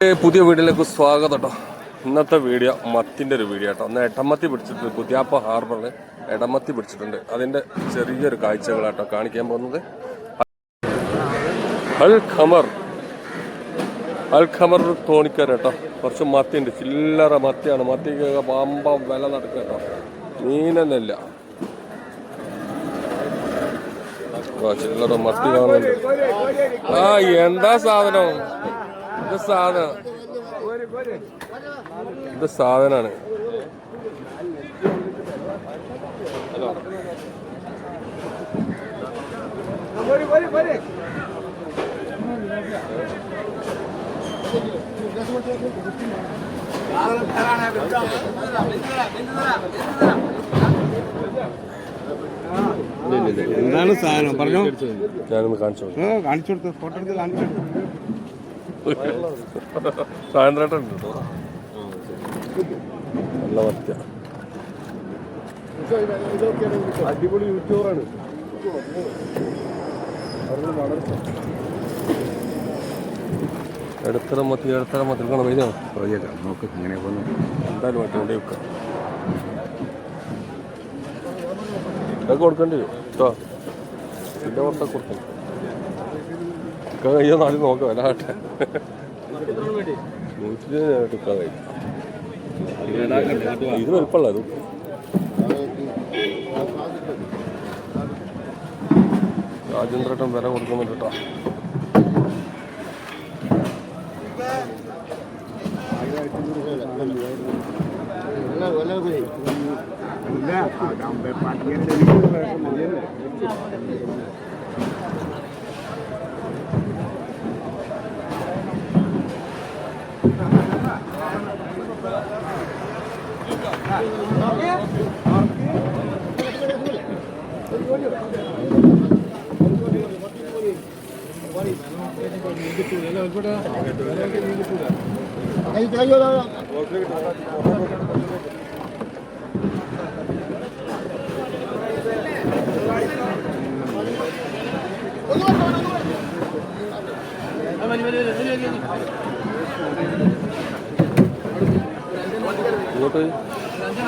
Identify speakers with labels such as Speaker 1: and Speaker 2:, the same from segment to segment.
Speaker 1: പുതിയ വീഡിയോയിലേക്ക് സ്വാഗതം കേട്ടോ ഇന്നത്തെ വീഡിയോ മത്തിന്റെ ഒരു വീഡിയോ കേട്ടോ ഒന്ന് എടമത്തി പിടിച്ചിട്ടുണ്ട് പുതിയാപ്പ ഹാർബറിൽ എടമത്തി പിടിച്ചിട്ടുണ്ട്. അതിന്റെ ചെറിയൊരു കാഴ്ചകളാട്ടോ കാണിക്കാൻ പോകുന്നത്. അൽ ഖമർ. അൽ ഖമർ തോണിക്കാർ കേട്ടോ കുറച്ച് മത്തിയുണ്ട്. ചില്ലറ മത്തിയാണ്. മത്തിക്ക് പാമ്പ വില നടക്കുക കേട്ടോ മീനെന്നല്ല ചില്ലറ മത്തി കാണുന്നുണ്ട്. ആ എന്താ സാധനം? ഇത് സാധനം. ഇത് സാധനമാണ്
Speaker 2: എന്താണ് സാധനം? പറഞ്ഞു.
Speaker 1: ഞാനൊന്ന് കാണിച്ചു
Speaker 2: കാണിച്ചു കൊടുത്തു. ഫോട്ടോ എടുത്ത് കാണിച്ചു കൊടുത്തു.
Speaker 1: സായന്ത്രേട്ടൻ നല്ല മത്യ
Speaker 2: അടിപൊളി യൂട്യൂബറാണ്
Speaker 1: എടുത്തറ മത്തി എടുത്തറ മത്തി എടുക്കണം വൈദ്യോ
Speaker 2: നോക്ക് ഇങ്ങനെ പോകുന്നു
Speaker 1: എന്തായാലും ഇതൊക്കെ കൊടുക്കേണ്ടി വരും കേട്ടോ ഇതിന്റെ പുറത്തൊക്കെ കൊടുക്കണം ഒക്കെ കഴിയോ നാളെ നോക്കാം വില ആട്ടെ നൂറ്റി എടുക്കാൻ കഴിയും ഇത്. ഇത് രാജേന്ദ്രേട്ടൻ വില കൊടുക്കുന്നുണ്ട് കേട്ടോ. വോട്ട്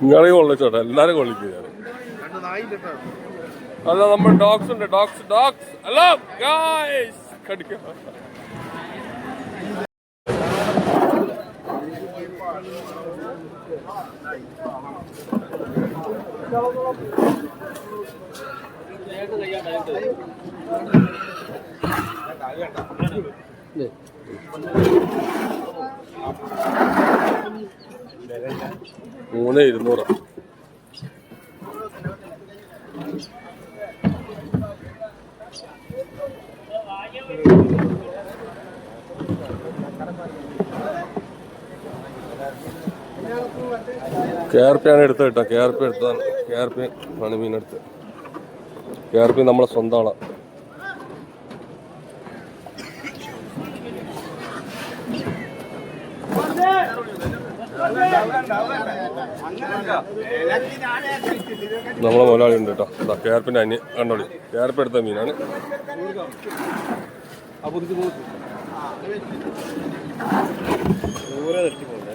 Speaker 1: നിങ്ങളെ കൊള്ളിച്ചോട്ടെ എല്ലാരും കൊള്ളിക്കുക അല്ല നമ്മൾ ഡോഗ്സ് ഉണ്ട് ഡോഗ്സ് ഡോഗ്സ്. അല്ല ഗായ്സ് കടിക്കാം. മൂന്ന് ഇരുന്നൂറ്. കെ ആർ പി ആണ് എടുത്തത് കേട്ടോ. കെ ആർ പി എടുത്തതാണ്. കെ ആർ പി ആണ് മീനെടുത്ത് പി നമ്മളെ സ്വന്തമാണ്. നമ്മളെ മുതലാളി ഉണ്ട് കേട്ടോ. കേർപ്പിന്റെ അന്യ കണ്ടോളി. കേർപ്പ് എടുത്ത മീനാണ്.
Speaker 2: ദൂരെ തട്ടി പോകണ്ടേ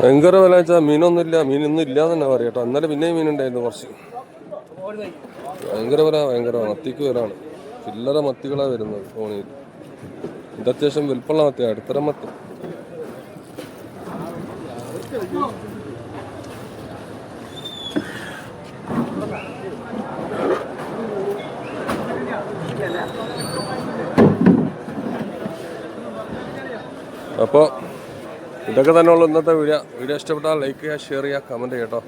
Speaker 1: ഭയങ്കര വില വെച്ചാൽ മീനൊന്നും ഇല്ല മീനൊന്നും ഇല്ല തന്നെ പറയാം കേട്ടോ. ഇന്നലെ പിന്നെയും മീനുണ്ടായിരുന്നു കുറച്ച്. ഭയങ്കര വില ഭയങ്കര മത്തിക്ക് വിലാണ് ചില്ലറ മത്തികളാണ് വരുന്നത് ഫോണിൽ. ഇത് അത്യാവശ്യം വലുപ്പമുള്ള മത്തി അടുത്തരം മത്തി. അപ്പോൾ ഇതൊക്കെ തന്നെയുള്ള ഇന്നത്തെ വീഡിയോ. വീഡിയോ ഇഷ്ടപ്പെട്ടാൽ ലൈക്ക് ചെയ്യുക ഷെയർ ചെയ്യുക കമന്റ് ചെയ്യട്ടോ